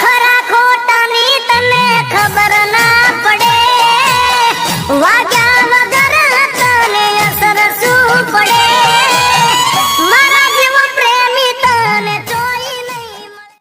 ખરા ખોટાની તને ખબર ના પડે. વાગ્યા